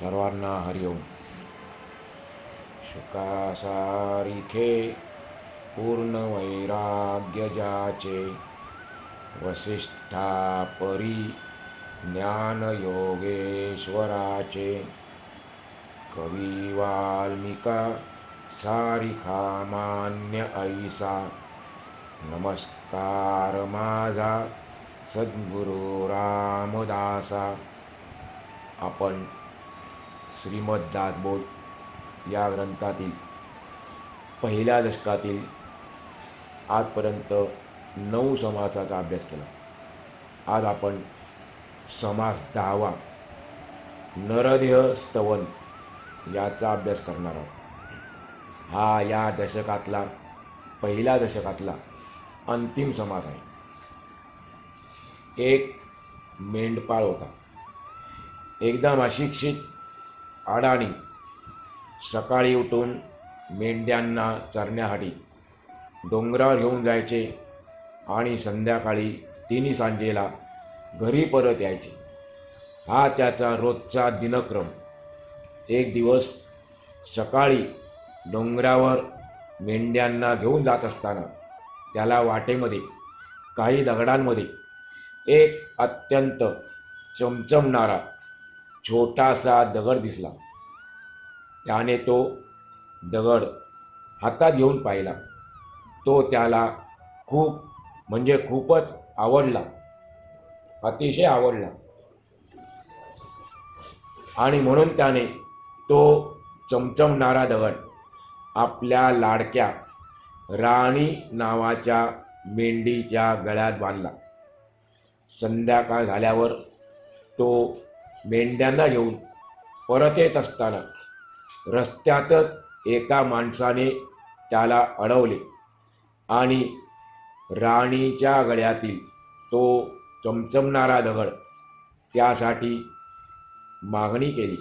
सर्वांना हरिओम शुकासारिखे पूर्ण वैराग्य जाचे वसिष्ठा परी ज्ञान योगेश्वराचे कवी वाल्मिका सारिखा मान्य ऐसा नमस्कार माझा सद्गुरू रामदासा. आपण श्रीमद दासबोध या ग्रंथातील पहिल्या दशकातील आजपर्यंत नऊ समासाचा अभ्यास केला. आज आपण समास दहावा नरदेह स्तवन याचा अभ्यास करणार आहोत. हा या दशकातला पहिल्या दशकातला अंतिम समास आहे. एक मेंढपाळ होता. एकदम अशिक्षित अडाणी. सकाळी उठून मेंढ्यांना चरण्यासाठी डोंगरावर घेऊन जायचे आणि संध्याकाळी तिन्ही सांजेला घरी परत यायचे. हा त्याचा रोजचा दिनक्रम. एक दिवस सकाळी डोंगरावर मेंढ्यांना घेऊन जात असताना त्याला वाटेमध्ये काही दगडांमध्ये एक अत्यंत चमचमणारा छोटासा दगड दिसला. त्याने तो दगड हातात घेऊन पाहिला. तो त्याला खूप म्हणजे खूपच आवडला. अतिशय आवडला. आणि म्हणून त्याने तो चमचमणारा दगड आपल्या लाडक्या राणी नावाच्या मेंढीच्या गळ्यात बांधला. संध्याकाळ झाल्यावर तो मेंढ्यांना घेऊन परत येत असताना रस्त्यातच एका माणसाने त्याला अडवले आणि राणीच्या गळ्यातील तो चमचमणारा दगड त्यासाठी मागणी केली.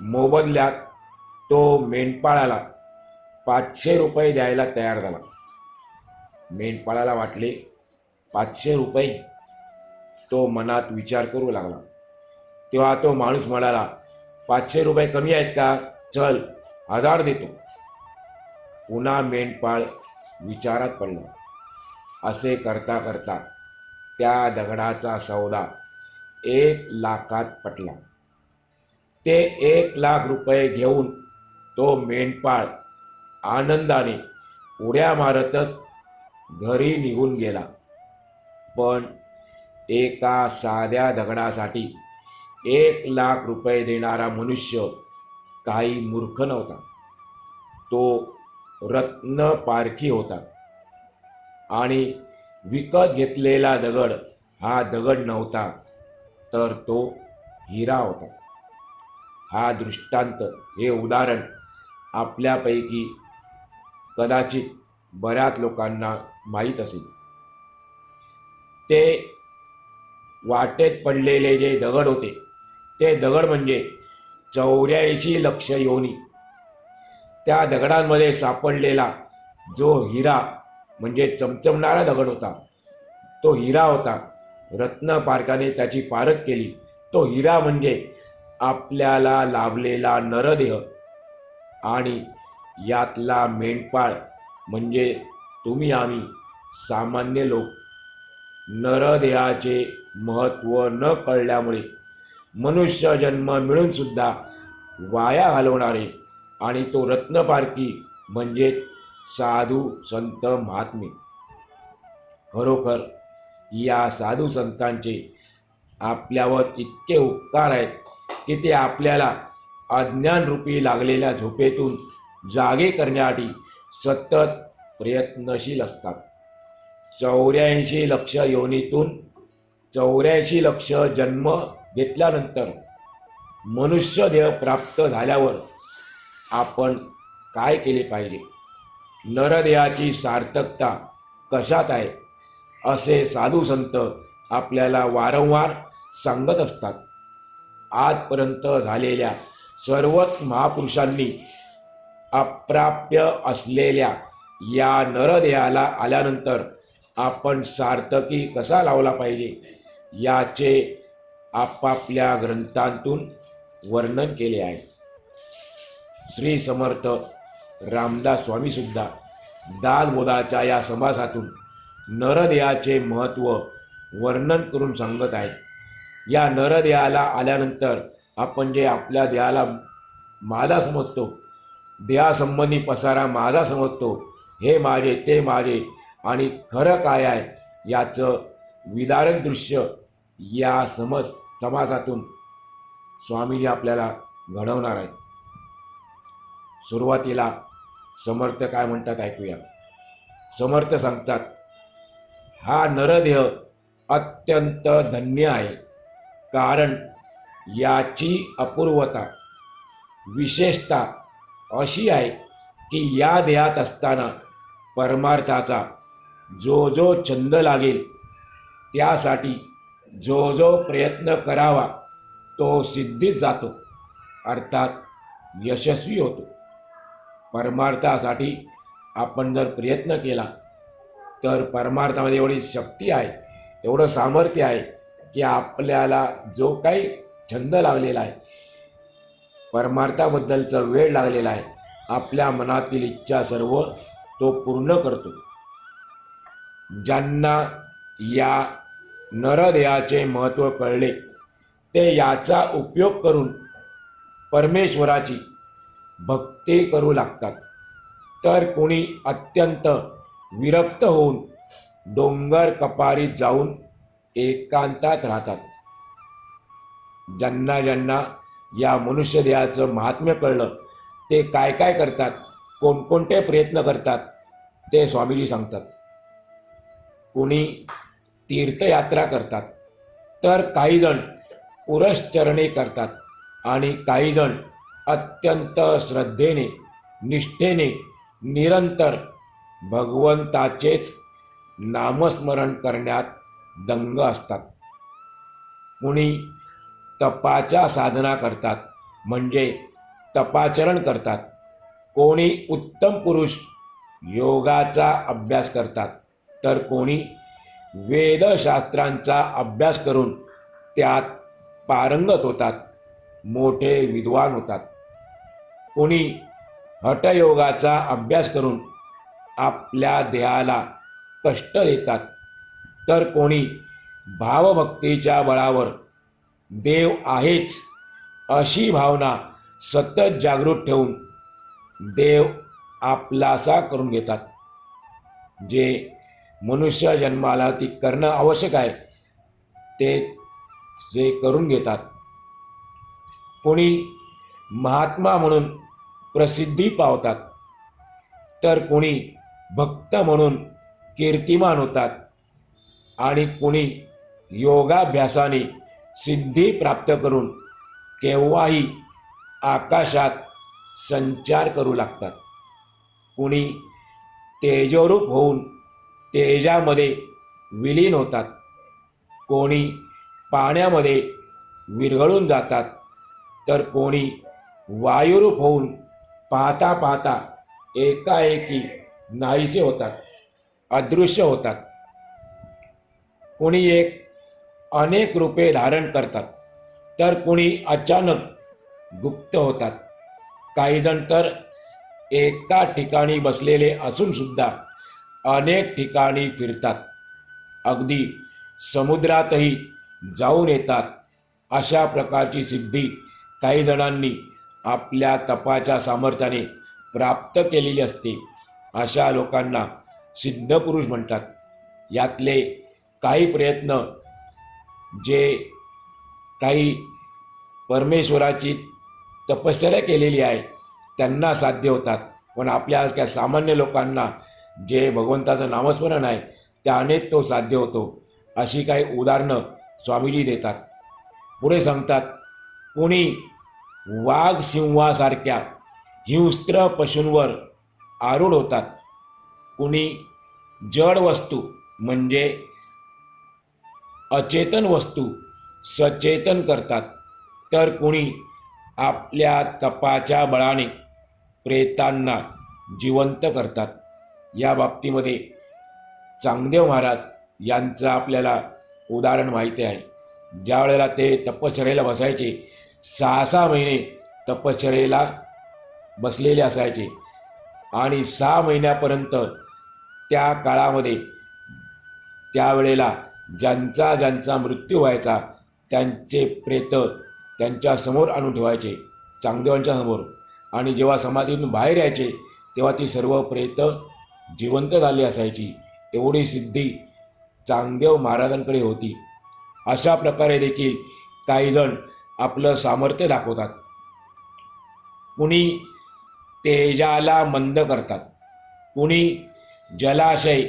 मोबदल्यात तो मेंढपाळाला पाचशे रुपये द्यायला तयार झाला. मेंढपाळाला वाटले पाचशे रुपये? तो मनात विचार करू लागला. तेव्हा तो माणूस म्हणाला पाचशे रुपये कमी आहेत का? चल हजार देतो. पुन्हा मेंढपाळ विचारात पडला. असे करता करता त्या दगडाचा सौदा एक लाखात पटला. ते एक लाख रुपये घेऊन तो मेंढपाळ आनंदाने उड्या मारतच घरी निघून गेला. पण एका साध्या दगडासाठी एक लाख रुपये देणारा मनुष्य काही मूर्ख नव्हता. तो रत्न पारखी होता. आणि विकत घेतलेला दगड हा दगड नव्हता तर तो हिरा होता. हा दृष्टांत हे उदाहरण आपल्यापैकी कदाचित बऱ्याच लोकांना माहीत असेल. ते वाटेत पडलेले जे दगड होते ते दगड म्हणजे चौऱ्याऐंशी लक्ष योनी. त्या दगडांमध्ये सापडलेला जो हिरा म्हणजे चमचमणारा दगड होता तो हिरा होता. रत्नपारकाने त्याची पारख केली. तो हिरा म्हणजे आपल्याला लाभलेला नरदेह आणि यातला मेंढपाळ म्हणजे तुम्ही आम्ही सामान्य लोक. नरदेहाचे महत्त्व न कळल्यामुळे मनुष्य जन्म मिळून सुद्धा वाया घालवणारे आणि तो रत्नपारकी म्हणजे साधू संत महात्मे. खरोखर या साधू संतांचे आपल्यावर इतके उपकार आहेत की ते आपल्याला अज्ञानरूपी लागलेल्या झोपेतून जागे करण्यासाठी सतत प्रयत्नशील असतात. चौऱ्याऐंशी लक्ष योनीतून चौऱ्याऐंशी लक्ष जन्म घेतल्यानंतर मनुष्य देह प्राप्त झाल्यावर आपण काय केले पाहिजे? नरदेहाची सार्थकता कशात आहे? असे साधू संत आपल्याला वारंवार सांगत असतात. आजपर्यंत झालेल्या सर्वच महापुरुषांनी अप्राप्य असलेल्या या नरदेहाला आल्यानंतर आपण सार्थकी कसा लावला पाहिजे? याचे आपापल्या ग्रंथांतून वर्णन केले आहे. श्री समर्थ रामदास स्वामीसुद्धा दालबोधाच्या या समासातून नरदेहाचे महत्त्व वर्णन करून सांगत आहेत. या नरदेहाला आल्यानंतर आपण जे आपल्या देहाला माझा समजतो देहासंबंधी पसारा माझा समजतो हे माझे ते माझे आणि खरं काय आहे याचं विदारक दृश्य या समज समाजातून स्वामीजी आपल्याला घडवणार आहेत. सुरुवातीला समर्थ काय म्हणतात ऐकूया. समर्थ सांगतात हा नरदेह अत्यंत धन्य आहे. कारण याची अपूर्वता विशेषता अशी आहे की या देहात असताना परमार्थाचा जो जो छंद लागेल त्यासाठी जो जो प्रयत्न करावा तो सिद्धीच जातो. अर्थात यशस्वी होतो. परमार्थासाठी आपण जर प्रयत्न केला तर परमार्थामध्ये एवढी शक्ती आहे एवढं सामर्थ्य आहे की आपल्याला जो काही छंद लागलेला आहे परमार्थाबद्दलचा वेळ लागलेला आहे आपल्या मनातील इच्छा सर्व तो पूर्ण करतो. ज्यांना या नरदेहाचे महत्त्व कळले. ते याचा उपयोग करून परमेश्वराची भक्ती करू लागतात. तर कोणी अत्यंत विरक्त होऊन डोंगर कपारीत जाऊन एकांतात राहतात. ज्यांना ज्यांना या मनुष्यदेहाचं महात्म्य कळलं ते काय काय करतात कोणकोणते प्रयत्न करतात ते स्वामीजी सांगतात. कोणी तीर्थयात्रा करतात. तर काहीजण पुरश्चरणे करतात आणि काहीजण अत्यंत श्रद्धेने निष्ठेने निरंतर भगवंताचेच नामस्मरण करण्यात दंग असतात. कुणी तपाच्या साधना करतात म्हणजे तपाचरण करतात. कोणी उत्तम पुरुष योगाचा अभ्यास करतात तर कोणी वेदशास्त्रांचा अभ्यास करून त्यात पारंगत होतात मोठे विद्वान होतात. कोणी हठयोगाचा अभ्यास करून आपल्या देहाला कष्ट देतात तर कोणी भावभक्तीच्या बळावर देव आहेच अशी भावना सतत जागृत ठेवून देव आपलासा करून घेतात जे मनुष्य जन्माला ती करणं आवश्यक आहे. ते जे करून घेतात. कोणी महात्मा म्हणून प्रसिद्धी पावतात तर कोणी भक्त म्हणून कीर्तिमान होतात आणि कोणी योगाभ्यासाने सिद्धी प्राप्त करून केव्हाही आकाशात संचार करू लागतात. कुणी तेजोरूप होऊन तेजामध्ये विलीन होतात. कोणी पाण्यामध्ये विरघळून जातात तर कोणी वायुरूप होऊन पाहता पाहता एकाएकी नाहीसे होतात अदृश्य होतात. कोणी एक अनेक रूपे धारण करतात तर कोणी अचानक गुप्त होतात. काहीजण तर एका ठिकाणी बसलेले असूनसुद्धा अनेक ठिकाणी फिरतात. अगदी समुद्रातही जाऊन येतात. अशा प्रकारची सिद्धी काही जणांनी आपल्या तपाच्या सामर्थ्याने प्राप्त केलेली असते. अशा लोकांना सिद्धपुरुष म्हणतात. यातले काही प्रयत्न जे काही परमेश्वराची तपश्चर्या केलेली आहे त्यांना साध्य होतात. पण आपल्यासारख्या सामान्य लोकांना जे भगवंताचं नामस्मरण आहे त्यानेच तो साध्य होतो. अशी काही उदाहरणं स्वामीजी देतात. पुढे सांगतात कोणी वाघ सिंहासारख्या हिंस्त्र पशूंवर आरूढ होतात. कुणी जड वस्तू म्हणजे अचेतन वस्तू सचेतन करतात. तर कुणी आपल्या तपाच्या बळाने प्रेतांना जिवंत करतात. या बाबतीमध्ये चांगदेव महाराज यांचं आपल्याला उदाहरण माहिती आहे. ज्या वेळेला ते तपश्चर्येला बसायचे सहा सहा महिने तपश्चर्येला बसलेले असायचे आणि सहा महिन्यापर्यंत त्या काळामध्ये त्यावेळेला ज्यांचा ज्यांचा मृत्यू व्हायचा त्यांचे प्रेत त्यांच्यासमोर आणून ठेवायचे चांगदेवांच्या समोर. आणि जेव्हा समाधीतून बाहेर यायचे तेव्हा ती सर्व प्रेत जिवंत झाली असायची. एवढी सिद्धी चांगदेव महाराजांकडे होती. अशा प्रकारे देखील काहीजण आपलं सामर्थ्य दाखवतात. कुणी तेजाला मंद करतात. कुणी जलाशय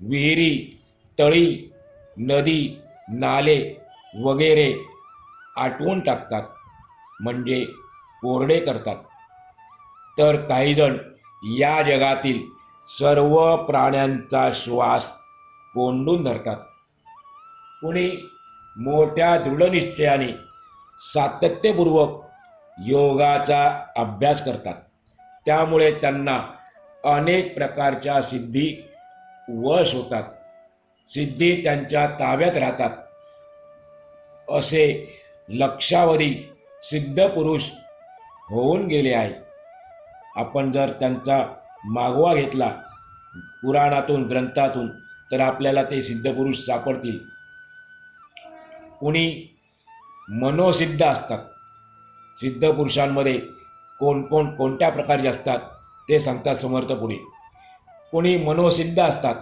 विहिरी तळी नदी नाले वगैरे आटवून टाकतात. म्हणजे कोरडे करतात. तर काहीजण या जगातील सर्व प्राण्यांचा श्वास कोंडून धरतात. कुणी मोठ्या दृढनिश्चयाने सातत्यपूर्वक योगाचा अभ्यास करतात. त्यामुळे त्यांना अनेक प्रकारच्या सिद्धी वश होतात. सिद्धी त्यांच्या ताब्यात राहतात. असे लक्षावधी सिद्ध पुरुष होऊन गेले आहे. आपण जर त्यांचा मागोवा घेतला पुराणातून ग्रंथातून तर आपल्याला ते सिद्धपुरुष सापडतील. कुणी मनोसिद्ध असतात. सिद्ध पुरुषांमध्ये कोण कोण कोणत्या प्रकारचे असतात ते सांगतात समर्थ पुढे. कोणी मनोसिद्ध असतात.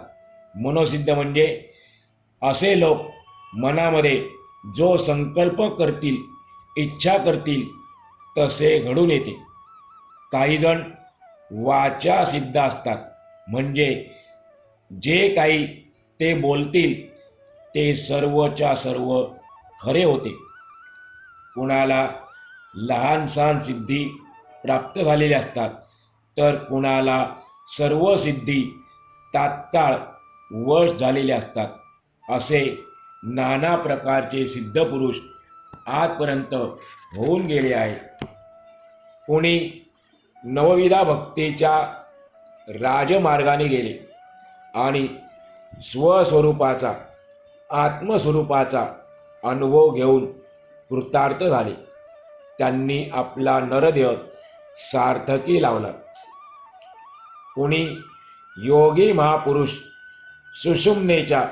मनोसिद्ध म्हणजे असे लोक मनामध्ये जो संकल्प करतील इच्छा करतील तसे घडून येते काहीजण वाचा सिद्ध असतात. म्हणजे जे काही ते बोलतील ते सर्वच्या सर्व खरे होते. कुणाला लहान सहान सिद्धी प्राप्त झालेल्या असतात तर कुणाला सर्व सिद्धी तात्काळ वश झालेले असतात. असे नाना प्रकारचे सिद्ध पुरुष आजपर्यंत होऊन गेले आहेत. कोणी नवविधा भक्तीच्या राजमार्गाने गेले आणि स्वस्वरूपाचा आत्मस्वरूपाचा अनुभव घेऊन कृतार्थ झाले. त्यांनी आपला नरदेह सार्थकी लावला. कोणी योगी महापुरुष सुषुम्नेच्या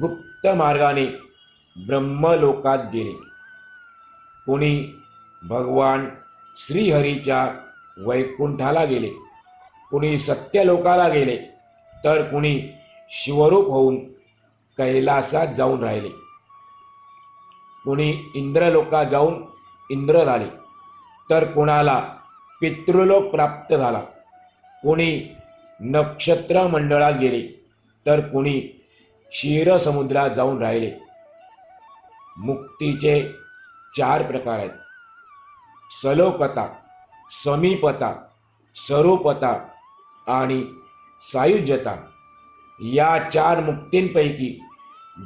गुप्त मार्गाने ब्रह्मलोकात गेले. कोणी भगवान श्रीहरीच्या वैकुंठाला गेले. कुणी सत्यलोकाला गेले तर कुणी शिवरूप होऊन कैलासात जाऊन राहिले. कुणी इंद्रलोकात जाऊन इंद्र झाले तर कुणाला पितृलोक प्राप्त झाला. कुणी नक्षत्र मंडळात गेले तर कुणी क्षीरसमुद्रात जाऊन राहिले. मुक्तीचे चार प्रकार आहेत. सलोकता समीपता स्वरूपता आणि सायुज्यता या चार मुक्तींपैकी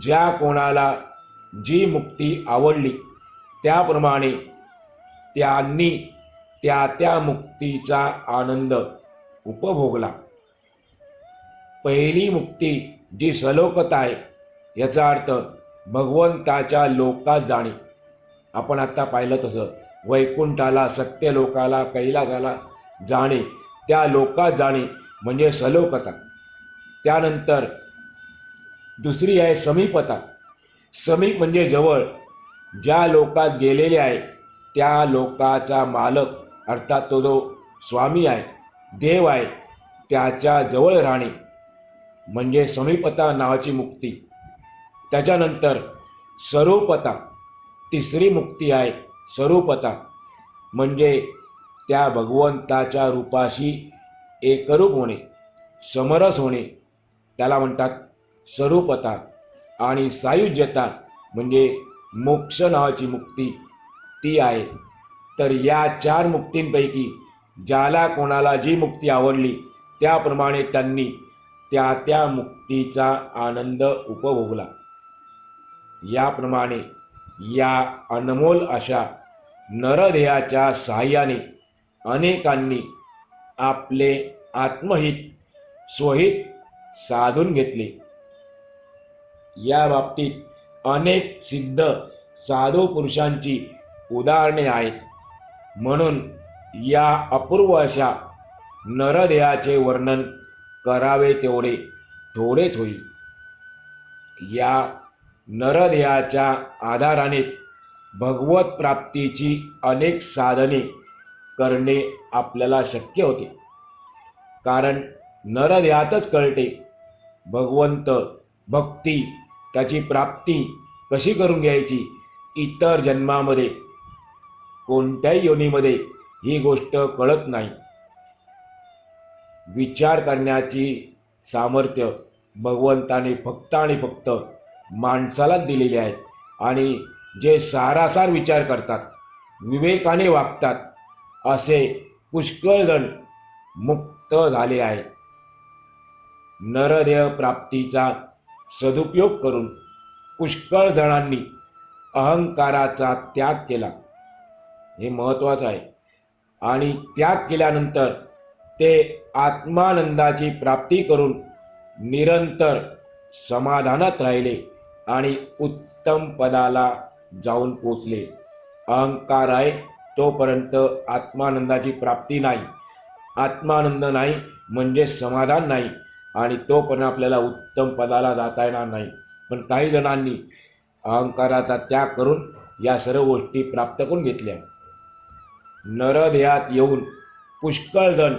ज्या कोणाला जी मुक्ती आवडली त्याप्रमाणे त्यांनी त्या त्या मुक्तीचा आनंद उपभोगला. पहिली मुक्ती जी सलोकता आहे याचा अर्थ भगवंताच्या लोकात जाणे. आपण आत्ता पाहिलं तसं वैकुंठाला सत्यलोकाला कैलासाला जाणे त्या लोकात जाणे म्हणजे सलोकता. त्यानंतर दुसरी आहे समीपता. समीप म्हणजे जवळ. ज्या लोकात गेलेले आहे त्या लोकाचा मालक अर्थात तो जो स्वामी आहे देव आहे त्याच्याजवळ राहणे म्हणजे समीपता नावाची मुक्ती. त्याच्यानंतर सरोपता तिसरी मुक्ती आहे स्वरूपता म्हणजे त्या भगवंताच्या रूपाशी एकरूप होणे समरस होणे. त्याला म्हणतात स्वरूपता आणि सायुज्यता म्हणजे मोक्ष नावाची मुक्ती. ती आहे. तर या चार मुक्तींपैकी ज्याला कोणाला जी मुक्ती आवडली त्याप्रमाणे त्यांनी त्या त्या मुक्तीचा आनंद उपभोगला. याप्रमाणे या अनमोल अशा नरदेहाच्या सहाय्याने अनेकांनी आपले आत्महित स्वहित साधून घेतले. या बाबतीत अनेक सिद्ध साधू पुरुषांची उदाहरणे आहेत. म्हणून या अपूर्व अशा नरदेहाचे वर्णन करावे तेवढे थोडेच होईल. या नरदेहाच्या आधारानेच भगवत प्राप्तीची अनेक साधने करणे आपल्याला शक्य होते. कारण नरदेहातच कळते भगवंत भक्ती त्याची प्राप्ती कशी करून घ्यायची इतर जन्मामध्ये? कोणत्याही योनीमध्ये ही गोष्ट कळत नाही. विचार करण्याची सामर्थ्य भगवंताने फक्त आणि फक्त माणसाला दिलेली आहे आणि जे सारासार विचार करतात विवेकाने वागतात असे पुष्कळजण मुक्त झाले आहेत. नरदेह प्राप्तीचा सदुपयोग करून पुष्कळ जणांनी अहंकाराचा त्याग केला. हे महत्त्वाचं आहे. आणि त्याग केल्यानंतर ते आत्मानंदाची प्राप्ती करून निरंतर समाधानात राहिले. आणि उत्तम पदाला जाऊन पोचले. अहंकार आहे तोपर्यंत आत्मानंदाची प्राप्ती नाही. आत्मानंद नाही म्हणजे समाधान नाही आणि तोपर्यंत आपल्याला उत्तम पदाला जाता येणार नाही. पण काही जणांनी अहंकाराचा त्याग करून या सर्व गोष्टी प्राप्त करून घेतल्या. नरदेहात येऊन पुष्कळजण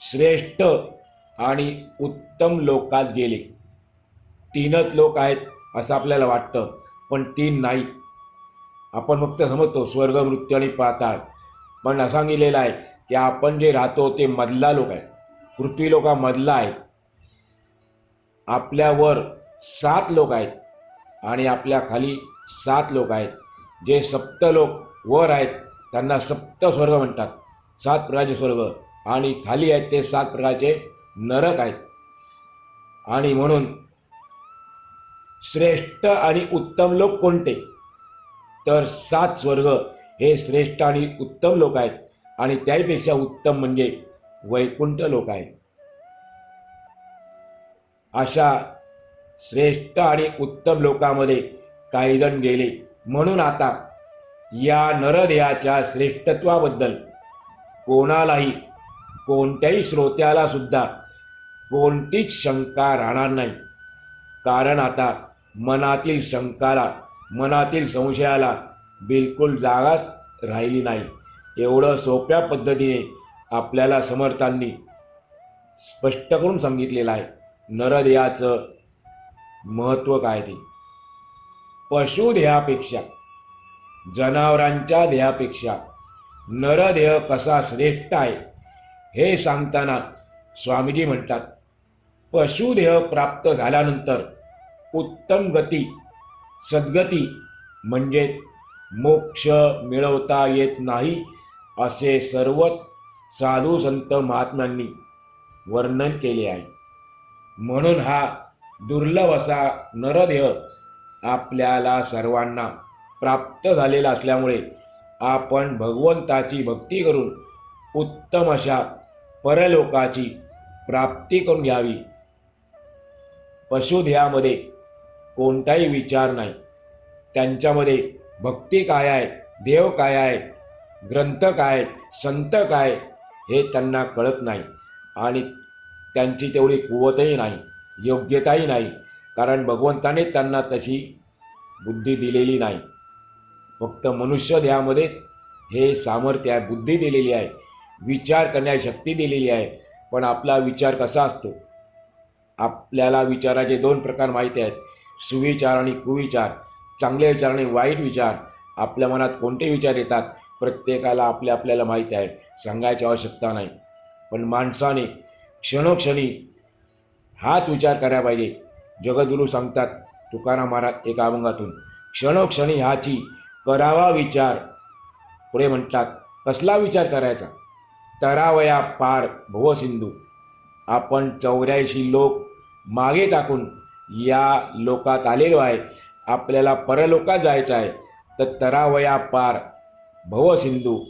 श्रेष्ठ आणि उत्तम लोकात गेले. तीनच लोक आहेत असं आपल्याला वाटतं पण ती नाही. आपण फक्त समजतो स्वर्ग मृत्यू आणि पाताळ. पण असं सांगितलेलं आहे की आपण जे राहतो ते मधला लोक आहे पृथ्वी लोक मधला आहे. आपल्यावर सात लोक आहेत आणि आपल्या खाली सात लोक आहेत. जे सप्त लोक वर आहेत त्यांना सप्त स्वर्ग म्हणतात. सात प्रकारचे स्वर्ग. आणि खाली आहेत ते सात प्रकारचे नरक आहेत. आणि म्हणून श्रेष्ठ आणि उत्तम लोक कोणते? तर सात स्वर्ग हे श्रेष्ठ आणि उत्तम लोक आहेत. आणि त्याहीपेक्षा उत्तम म्हणजे वैकुंठ लोक आहेत. अशा श्रेष्ठ आणि उत्तम लोकांमध्ये काही जण गेले. म्हणून आता या नरदेहाच्या श्रेष्ठत्वाबद्दल कोणालाही कोणत्याही श्रोत्याला सुद्धा कोणतीच शंका राहणार नाही. कारण आता मनातील शंकाला मनातील संशयाला बिलकुल जागाच राहिली नाही. एवढं सोप्या पद्धतीने आपल्याला समर्थांनी स्पष्ट करून सांगितलेलं आहे. नरदेहाचं महत्त्व काय ते? पशुदेहापेक्षा जनावरांच्या देहापेक्षा नरदेह कसा श्रेष्ठ आहे हे सांगताना स्वामीजी म्हणतात पशुदेह प्राप्त झाल्यानंतर उत्तम गती सद्गती म्हणजे मोक्ष मिळवता येत नाही असे सर्वच साधू संत महात्म्यांनी वर्णन केले आहे. म्हणून हा दुर्लभ असा नरदेह आपल्याला सर्वांना प्राप्त झालेला असल्यामुळे आपण भगवंताची भक्ती करून उत्तम अशा परलोकाची प्राप्ती करून घ्यावी. पशुध्यामध्ये कोणताही विचार नाही. त्यांच्यामध्ये भक्ती काय आहे देव काय आहे ग्रंथ काय संत काय हे त्यांना कळत नाही. आणि त्यांची तेवढी कुवतही नाही योग्यताही नाही कारण भगवंताने त्यांना तशी बुद्धी दिलेली नाही. फक्त मनुष्य देहामध्ये हे सामर्थ्य आहे बुद्धी दिलेली आहे विचार करण्याची शक्ती दिलेली आहे. पण आपला विचार कसा असतो? आपल्याला विचाराचे दोन प्रकार माहिती आहेत. सुविचार आणि कुविचार चांगले विचार आणि वाईट विचार आपल्या मनात कोणते विचार येतात प्रत्येकाला आपल्या आपल्याला माहीत आहे सांगायची आवश्यकता नाही. पण माणसाने क्षणोक्षणी हाच विचार करायला पाहिजे. जगद्गुरू सांगतात तुकाराम महाराज एका अभंगातून क्षणोक्षणी ह्याची करावा विचार. पुढे म्हणतात कसला विचार करायचा? तरावया पार भवसिंधू आपण चौऱ्याऐंशी लोक मागे टाकून या लोकात आलेलो आहे. आपल्याला परलोकात जायचं आहे. तर तरावया पार भवसिंधू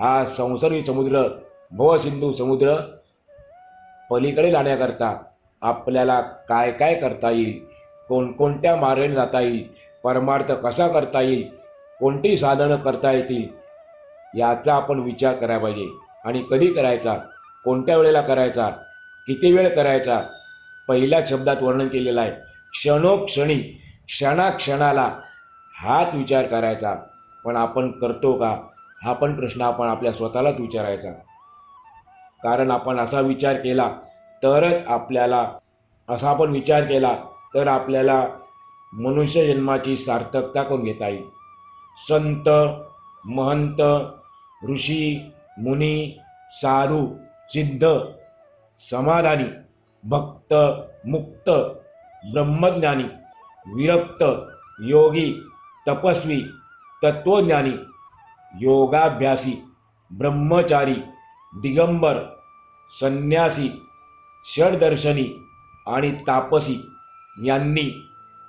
हा संसर्गी समुद्र भवसिंधू समुद्र पलीकडे जाण्याकरता आपल्याला काय काय करता येईल? कोणकोणत्या मार्गाने जाता येईल? परमार्थ कसा करता येईल? कोणती साधनं करता येतील? याचा आपण विचार करायला पाहिजे. आणि कधी करायचा? कोणत्या वेळेला करायचा? किती वेळ करायचा? पहिल्या शब्दात वर्णन केलेलं आहे. क्षणोक्षणी क्षणाक्षणाला हाच विचार करायचा. पण आपण करतो का? हा पण प्रश्न आपण आपल्या स्वतःलाच विचारायचा. कारण आपण असा विचार केला तरच आपल्याला असा आपण विचार केला तर आपल्याला मनुष्य जन्माची सार्थकता करून घेता येईल. संत महंत ऋषी मुनी साधू सिद्ध समाधानी भक्त मुक्त ब्रह्मज्ञानी विरक्त योगी तपस्वी तत्वज्ञानी योगाभ्यासी ब्रह्मचारी दिगंबर संन्यासी षडदर्शनी आणि तापसी यांनी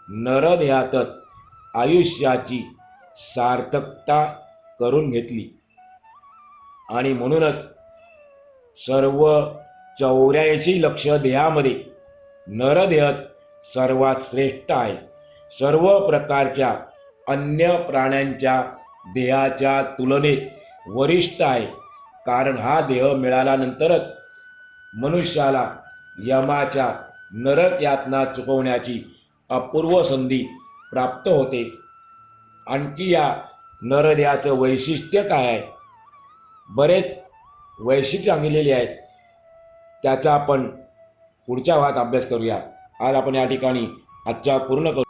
नरदेहातच आयुष्याची सार्थकता करून घेतली. आणि म्हणूनच सर्व चौऱ्याऐंशी लक्ष देहामध्ये. नरदेह सर्वात श्रेष्ठ आहे. सर्व प्रकारच्या अन्य प्राण्यांच्या देहाच्या तुलनेत वरिष्ठ आहे. कारण हा देह मिळाल्यानंतरच मनुष्याला यमाच्या नरक यातना चुकवण्याची अपूर्व संधी प्राप्त होते. आणखी या नरदेहाचं वैशिष्ट्य काय आहे? बरेच वैशिष्ट्य सांगितलेली आहेत. त्याचा आपण पुढच्या भागात अभ्यास करूया. आज आपण या ठिकाणी आजच्या पूर्ण करू.